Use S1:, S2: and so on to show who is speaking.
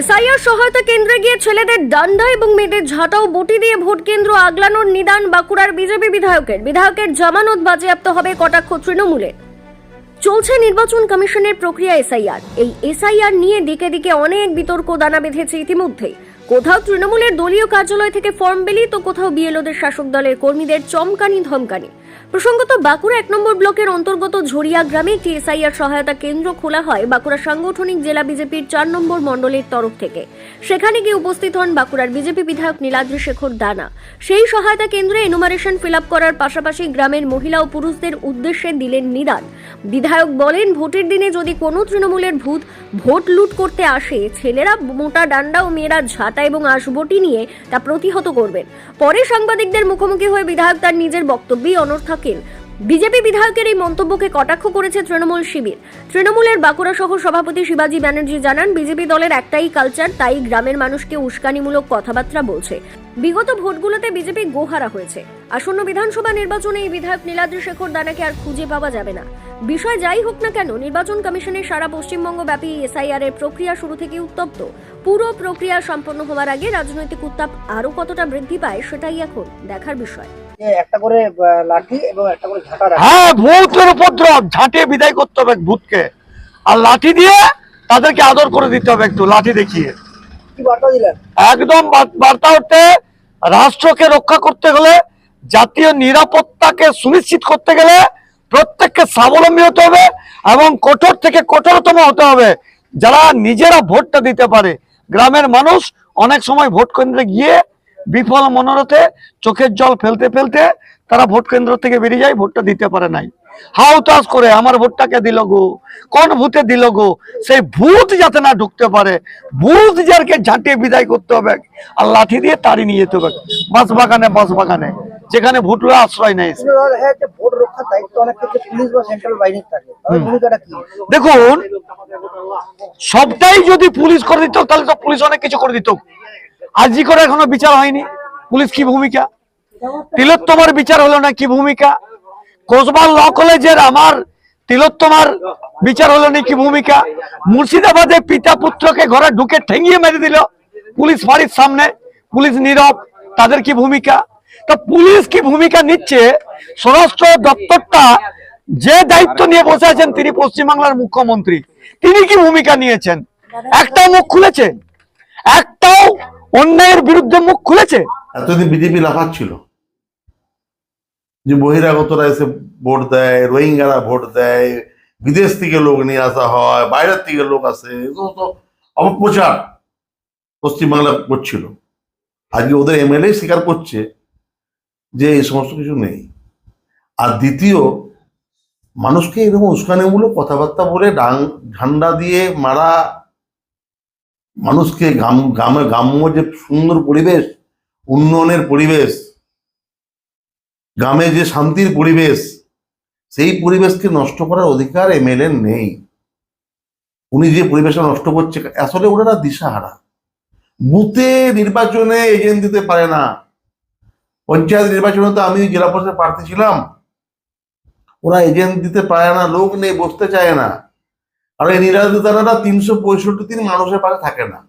S1: SIR সহায়তা কেন্দ্রে গিয়ে ছেলেদের ডান্ডা এবং মেয়েদের ঝাঁটা ও বটি দিয়ে ভোট কেন্দ্র আগলানোর নিদান বাঁকুড়ার বিজেপি বিধায়কের। বিধায়কের জামানত বাজেয়াপ্ত হবে কটাক্ষ তৃণমূলের। চলছে নির্বাচন কমিশনের প্রক্রিয়া এসআইআর। এই এসআইআর নিয়ে দিকে দিকে অনেক বিতর্ক দানা বেঁধেছে ইতিমধ্যেই। কোথাও তৃণমূলের দলীয় কার্যালয় থেকে ফর্ম বেলি, তো কোথাও বিএলওদের শাসক দলের কর্মীদের চমকানি ধমকানি। প্রসঙ্গত, বাঁকুড়া এক নম্বর ব্লকের অন্তর্গত ঝরিয়া গ্রামে একটি এসআইআর সহায়তা কেন্দ্র খোলা হয় বাঁকুড়া সাংগঠনিক জেলা বিজেপির চার নম্বর মণ্ডলের তরফ থেকে। সেখানে গিয়ে উপস্থিত হন বাঁকুড়ার বিজেপি বিধায়ক নীলাদ্রি শেখর দানা। সেই সহায়তা কেন্দ্রে এনুমারেশন ফিল করার পাশাপাশি গ্রামের মহিলা ও পুরুষদের উদ্দেশ্যে দিলেন নিদান। বিধায়ক বলেন, ভোটের দিনে যদি কোনো তৃণমূলের ভূত ভোট লুট করতে আসে, ছেলেরা মোটা ডান্ডা ও মেয়েরা ঝাঁটা এবং আশবটি নিয়ে তা প্রতিহত করবেন। পরে সাংবাদিকদের মুখোমুখি হয়ে বিধায়ক তার নিজের বক্তব্যেই অনড় থাকেন। বিজেপি বিধায়কের এই মন্তব্যকে কটাক্ষ করেছে তৃণমূল শিবির। তৃণমূলের বাঁকুড়া সহ সভাপতি শিবাজি ব্যানার্জি জানান, বিজেপি দলের একটাই কালচার তাই গ্রামের মানুষকে উস্কানিমূলক কথাবার্তা বলছে। বিগত ভোটগুলোতে বিজেপি গোহারা হয়েছে। আসন্ন বিধানসভা নির্বাচনে এই বিধায়ক নীলাদ্রি শেখর দানাকে আর খুঁজে পাওয়া যাবে না। বিষয় যাই হোক না কেন নির্বাচন কমিশনের সারা পশ্চিমবঙ্গ ব্যাপী এসআইআর এর প্রক্রিয়া শুরু থেকে উত্তপ্ত। পুরো প্রক্রিয়া সম্পন্ন হওয়ার আগে রাজনৈতিক উত্তাপ আরও কতটা বৃদ্ধি পায় সেটাই এখন দেখার বিষয়।
S2: একটা করে লাঠি এবং একটা করে ঝাঁটা
S3: হ্যাঁ ভূতের উপদ্রব ঝাঁটিয়ে বিদায় করতে হবে ভূতকে। আর লাঠি দিয়ে তাদেরকে আদর করে দিতে হবে একটু লাঠি দেখিয়ে।
S2: কি বার্তা দিলেন?
S3: একদম বার্তা হচ্ছে রাষ্ট্রকে রক্ষা করতে গেলে জাতীয় নিরাপত্তাকে সুনিশ্চিত করতে গেলে প্রত্যেককে স্বাবলম্বী হতে হবে এবং কঠোর থেকে কঠোরতম হতে হবে। যারা নিজেরা ভোটটা দিতে পারে, গ্রামের মানুষ অনেক সময় ভোট কেন্দ্রে গিয়ে বিফল মনোরথে চোখের জল ফেলতে ফেলতে তারা ভোট কেন্দ্র থেকে বেরিয়ে যায়, ভোটটা দিতে পারে নাই। হাউতাস করে, আমার ভোটটাকে দিল গো? কোন ভূতে দিল গো? সেই ভূত যাতে না ঢুকতে পারে, ভূত যারকে ঝাঁটিয়ে বিদায় করতে হবে, আর লাঠি দিয়ে তাড়ি নিয়ে যেতে হবে। বাঁশ বাগানে বাঁশ বাগানে যেখানে ভুটরা আশ্রয় নেই
S2: কিন্তু দেখা যায় যে ভোট রক্ষার দায়িত্ব অনেক ক্ষেত্রে পুলিশ বা সেন্ট্রাল বাহিনীর থাকে। তাদের ভূমিকাটা কি?
S3: দেখুন সবটাই যদি পুলিশ করে দিত তাহলে তো পুলিশ অনেক কিছু করে দিত। আজই করে এখনও বিচার হয়নি। পুলিশ কি ভূমিকা? তিলোত্তমার বিচার হলো না কি ভূমিকা? কোসবার ল কলেজের আমার তিলোত্তমার বিচার হলো না কি ভূমিকা? মুর্শিদাবাদে পিতা পুত্রকে ঘরে ঢুকে ঠেঙিয়ে মেরে দিল। পুলিশ ফাঁড়ির সামনে পুলিশ নীরব তাদের কি ভূমিকা? তা পুলিশ কি ভূমিকা নিচ্ছে? স্বরাষ্ট্র দপ্তরটা যে দায়িত্ব নিয়ে বসে আছেন তিনি পশ্চিমবাংলার মুখ্যমন্ত্রী, তিনি কি ভূমিকা নিয়েছেন? একটাও মুখ খুলেছে? একটাও অন্যায়ের বিরুদ্ধে মুখ খুলেছে?
S4: এতদিন বিজেপি লাফাচ্ছিল। যে বহিরাগতরা এসে ভোট দেয়, রোহিঙ্গারা ভোট দেয়, বিদেশ থেকে লোক নিয়ে আসা হয়, বাইরের থেকে লোক আসে, এগুলো তো অপপ্রচার। পশ্চিমবাংলা করছিল। আজকে ওদের এমএলএ স্বীকার করছে যে এই সমস্ত কিছু নেই। আর দ্বিতীয়, মানুষকে এরকম উস্কানিমূলক কথাবার্তা বলে ডাং, ঝান্ডা দিয়ে মারা মানুষকে গ্রাম, গ্রামে গ্রাম্য যে সুন্দর পরিবেশ, উন্নয়নের পরিবেশ, গ্রামে যে শান্তির পরিবেশ, সেই পরিবেশকে নষ্ট করার অধিকার এমএলএ নেই। উনি যে পরিবেশটা নষ্ট করছে, আসলে ওনারা দিশাহারা। বুথে নির্বাচনে এজেন্ট দিতে পারে না। পঞ্চায়েত নির্বাচনে তো আমি জেলা পরিষদের প্রার্থী ছিলাম। ওরা এজেন্ট দিতে পারে না, লোক নেই, বসতে চায় না। আর এই নিরাজ নিরাপত্তারা তিনশো পঁয়ষট্টি দিন মানুষের পাশে থাকে না।